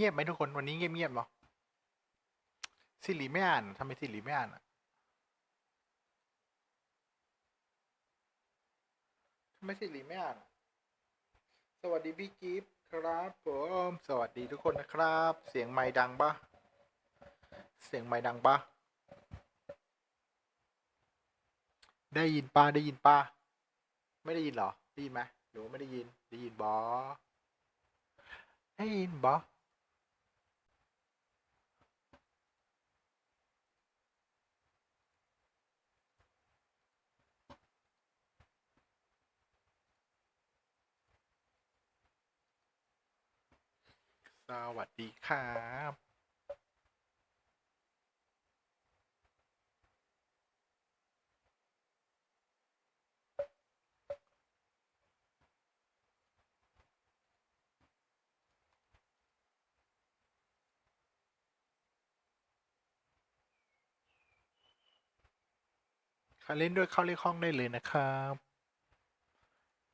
เงียบไหมทุกคนวันนี้เงียบเงียบๆเหรอสิริไม่อ่านทำไมสิริไม่อ่านอะทำไมสิริไม่อ่าน สวัสดีพี่กิฟต์ครับผมสวัสดีทุกคนนะครับ เสียงไม้ดังปะเสียงไม้ดังปะได้ยินป้าได้ยินป้าไม่ได้ยินหรอได้ยินไหมหรือว่าไม่ได้ยินได้ยินบอได้ยินบอ สวัสดีครับใครเล่นด้วยเข้าเล่นห้องได้เลยนะครับ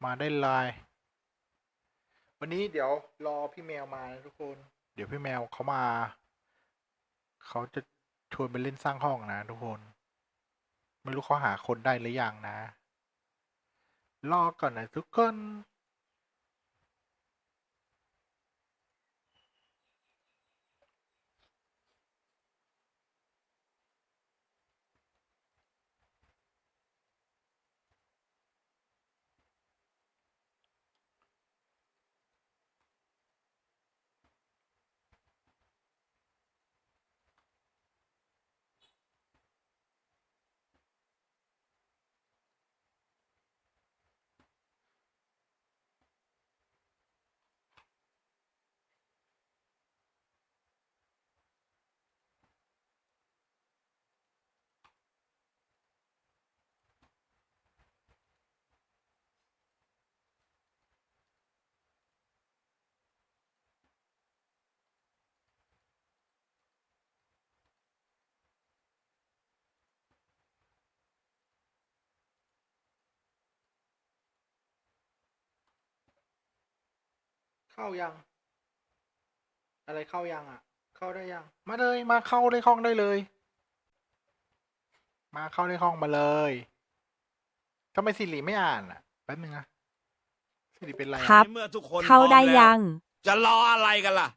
มาได้ไลน์ วันนี้เดี๋ยวรอพี่แมวมานะทุกคน เดี๋ยวพี่แมวเขามา เขาจะชวนไปเล่นสร้างห้องนะทุกคน ไม่รู้เขาหาคนได้หรือยังนะ รอก่อนนะทุกคน เข้ายัง อะไรเข้ายังอะ เข้าได้ยัง มาเลยมาเข้าในห้องได้เลย มาเข้าในห้องมาเลยทำไมสิริไม่อ่านอะแป๊บนึงนะสิริเป็นไรคอะรับ ในเมื่อทุกคนเข้าพร้อมได้แล้วยัง จะรออะไรกันล่ะ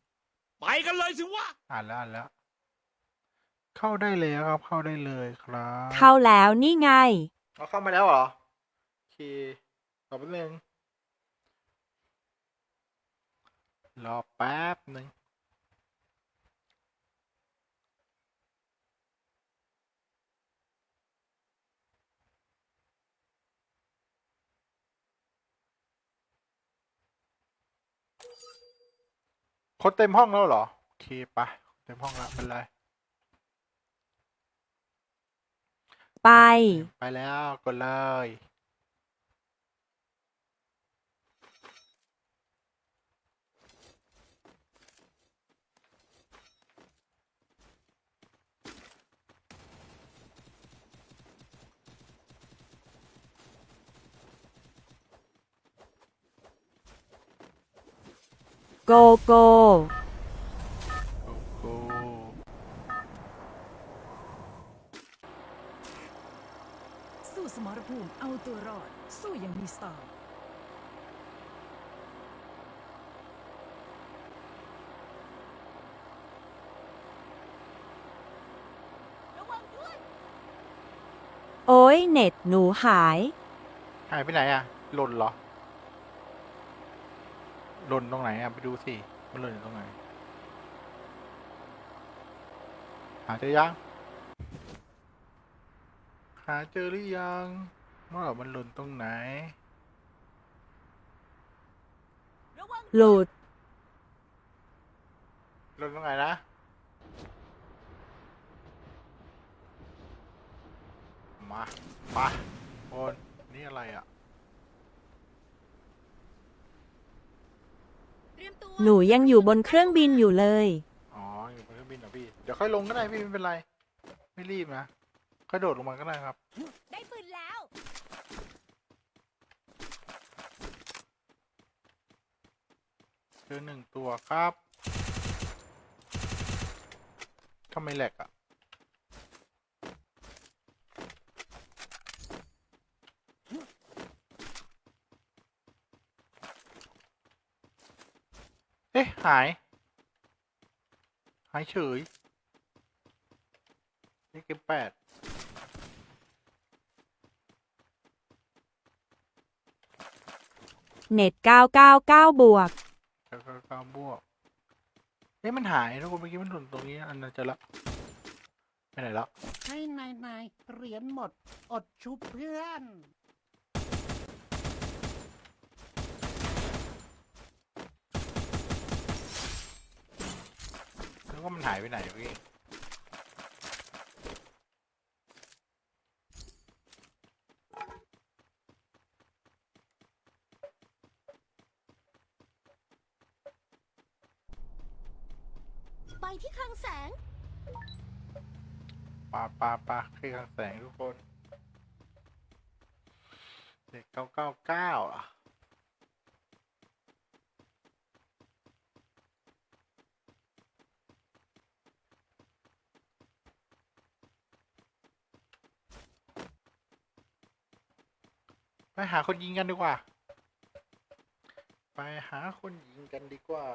ไปกันเลยสิวะ อ่านแล้วอ่านแล้ว เข้าได้เลยครับ เข้าได้เลยครับเข้าแล้วนี่ไงเอาเข้ามาแล้วเหรอโอเครอแป๊บนึง รอแป๊บหนึ่งคนเต็มห้องแล้วเหรอ โอเคไปเต็มห้องแล้วเป็นไร ไป ไปแล้วกดเลย โกโกโอ้สู้สมรภูมิเอาตัวรอด สู้อย่างมีสไตล์โอ้ยเน็ตหนูหาย หายไปไหนอะหล่นเหรอ หล่นตรงไหนอะไปดูสิมันหล่นอยู่ตรงไหนหาเจอยังหาเจอหรือยังว่ามันหล่นตรงไหนหลุดหล่นตรงไหนนะมามาโอนนี่อะไรอะ หนูยังอยู่บนเครื่องบินอยู่เลย อ๋ออยู่บนเครื่องบินเหรอพี่ เดี๋ยวค่อยลงก็ได้พี่ไม่เป็นไร ไม่รีบนะ ค่อยโดดลงมาก็ได้ครับ ได้ปืนแล้ว เจอหนึ่งตัวครับทำไมแหลกอะ อ๊ะ หาย หายเฉย นี่เกมแปดเน็ต 999 บวกแล้วก็เก้าบวกเอ๊ะมันหายทุกคนเมื่อกี้มันหล่นตรงนี้ อันนั้นเจะละไปไหนละ ให้นายนายเหรียญหมด อดชุบเพื่อน วก็มันหายไปไหนเมื่อกี้ไปที่คลังแสง ปลาปลาปลาคลี่กลางแสงทุกคน เด็กเก้าเก้าเก้าอะ ไปหาคนยิงกันดีกว่า ไปหาคนยิงกันดีกว่า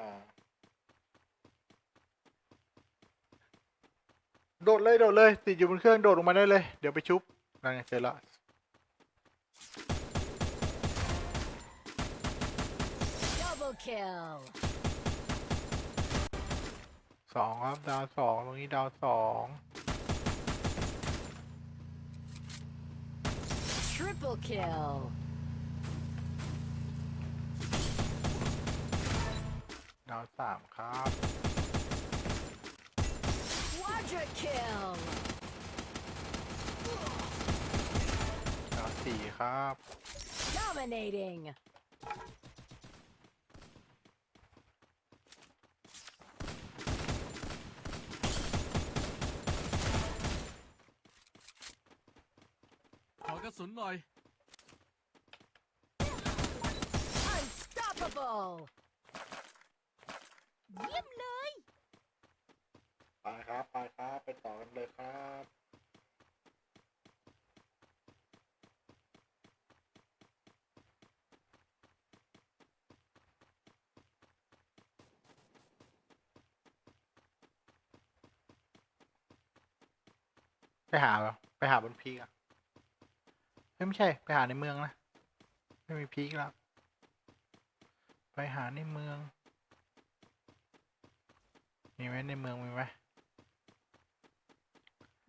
โดดเลยโดดเลย ติดอยู่บนเครื่องโดดลงมาได้เลย เดี๋ยวไปชุบนั่นไงเจอละ Double kill สองครับดาวสองตรงนี้ดาวสอง Triple kill ดาวสามครับ Quadra kill ดาวสี่ครับ Dominating หน่อย Unstoppable เยี่ยมเลย ไปครับ ไปครับ ไปต่อกันเลยครับ ไปหาเหรอไปหาบนพีกอะเฮ้ย ไม่ใช่ไปหาในเมืองนะ ไม่มีพีกแล้ว ไปหาในเมือง มีไหมในเมืองมีไหม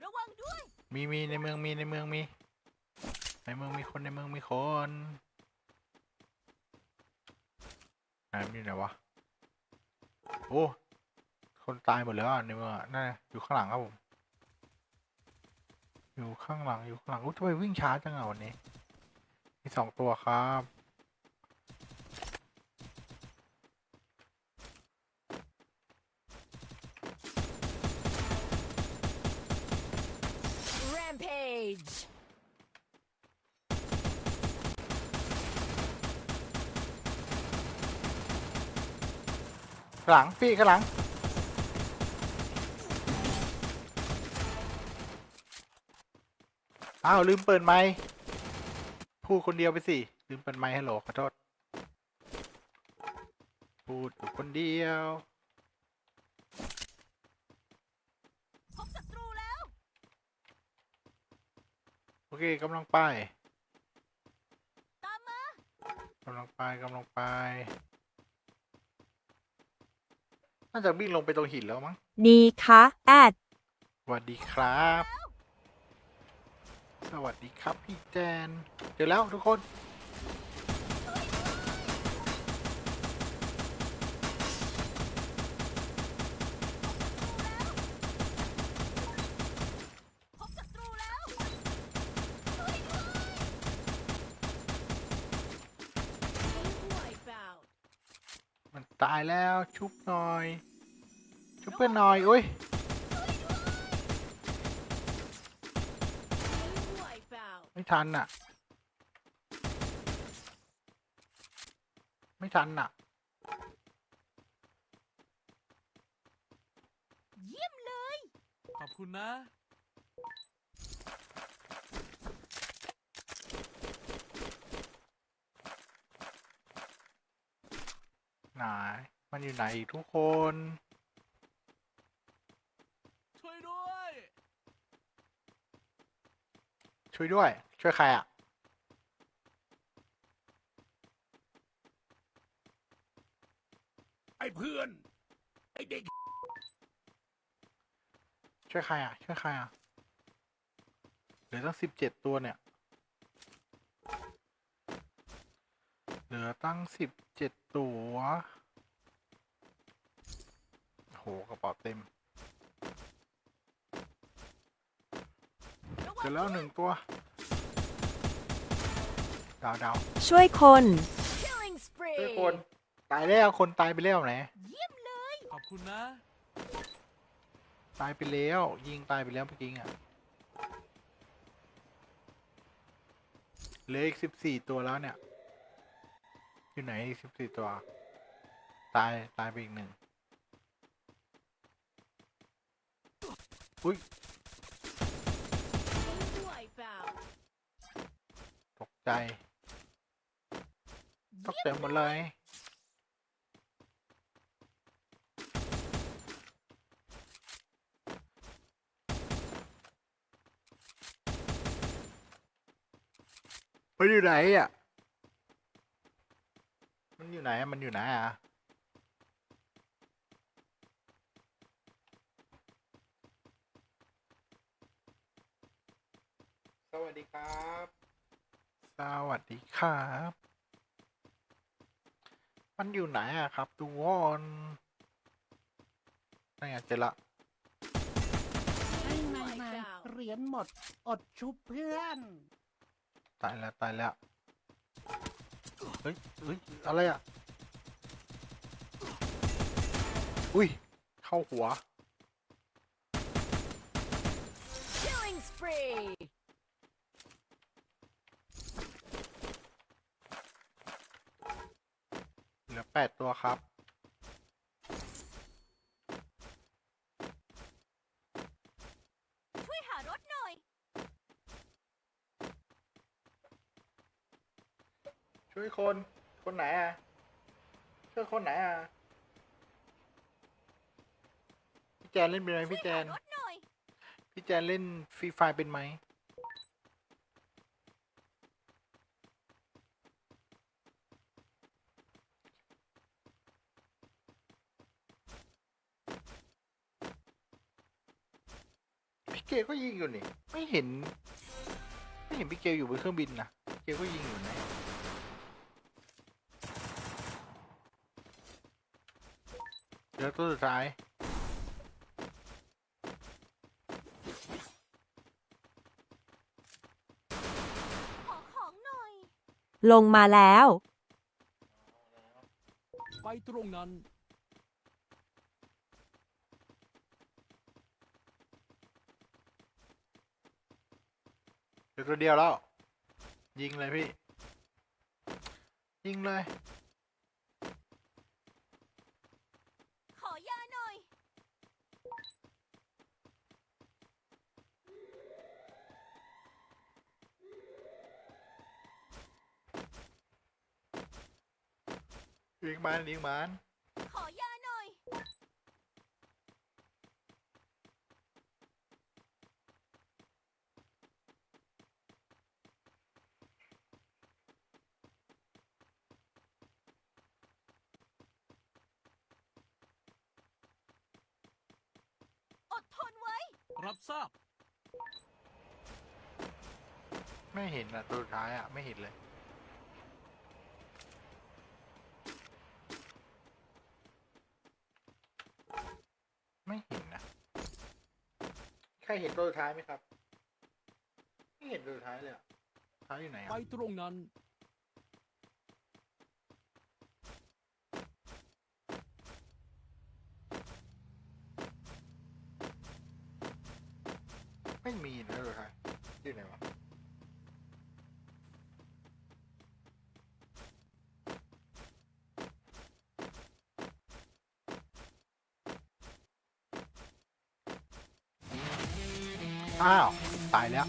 ระวังด้วย มีมีในเมืองมีในเมืองมี ในเมืองมีคนในเมืองมีคนไหนมันอยู่ไหนวะ โอ้ คนตายหมดแล้วในเมืองนั่นอยู่ข้างหลังครับผม อยู่ข้างหลังอยู่ข้างหลังอุ้ยทำไมวิ่งช้าจังอะวันนี้ มีสองตัวครับ Rampage ข้างหลัง พี่ข้างหลัง อ้าวลืมเปิดไมค์พูดคนเดียวไปสิ ลืมเปิดไมค์ฮัลโหลขอโทษ พูดอยู่คนเดียว พบศัตรูแล้ว โอเคกำลังไปตามมากำลังไปกำลังไป น่าจะวิ่งลงไปตรงหินแล้วมั้งดีคะแอด สวัสดีครับ สวัสดีครับพี่แจนเจอแล้วทุกคน พบศัตรูแล้ว Wipe out มันตายแล้วชุบหน่อย ชุบเพื่อนหน่อย โอ้ย ทันอะ ไม่ทันอะ เยี่ยมเลยคุณนะ ไหน มันอยู่ไหนอีกทุกคน ช่วยด้วย ช่วยด้วย ช่วยใครอะ ไอ้เพื่อน ไอ้เด็ก ช่วยใครอะ ช่วยใครอะ เหลือตั้งสิบเจ็ดตัวเนี่ย เหลือตั้งสิบเจ็ดตัวโหกระเป๋าเต็ม เจอแล้วหนึ่งตัว ดาวดาวช่วยคน killing spree เฮ้ยคน ตายแล้วคนตายไปแล้วไหนเยี่ยมเลยขอบคุณนะ ตายไปแล้ว ยิงตายไปแล้วเมื่อกี้อะเหลืออีกสิบสี่ตัวแล้วเนี่ย อยู่ไหนอีกสิบสี่ตัว ตายตายไปอีกหนึ่งอุ้ย wipe out ตก ใจตกใจหมดเลยมันอยู่ไหนอะ มันอยู่ไหนอะมันอยู่ไหนอะ สวัสดีครับ สวัสดีครับ มันอยู่ไหนอะครับทุกคนนั่นไงเจอละไม่ไม่ไม่เหรียญหมด อดชุบเพื่อน ตายแล้วตายแล้ว เฮ้ยเฮ้ยอะไรอะอุ้ย เข้าหัว killing spree เหลือ แปดตัวครับ ช่วยหารถหน่อย ช่วยคน คนไหนอะ ช่วยคนไหนอะ พี่แจนเล่นเป็นไหมพี่แจนหารถหน่อย พี่แจนเล่นฟรีไฟเป็นไหม พี่เกก็ยิงอยู่นี่ ไม่เห็น ไม่เห็นพี่เกอยู่บนเครื่องบินนะพี่เกก็ยิงอยู่นะเดี๋ยวตัวสุดท้ายขอของหน่อย ลงมาแล้ว ไปตรงนั้น เหลือตัวเดียวแล้ว ยิงเลยพี่ ยิงเลย ขอยาหน่อย ยิงมันยิงมัน ขอยาหน่อย อดทนไว้ รับทราบ ไม่เห็นอะ ตัวสุดท้ายอะ ไม่เห็นเลย ไม่เห็นนะ ใครเห็นตัวสุดท้ายไหมครับ ไม่เห็นตัวสุดท้ายเลยอะท้ายอยู่ไหนไปอะตรงนั้น ไม่มีนะเลยฮะอยู่ไหนวะอ้าว ตายแล้ว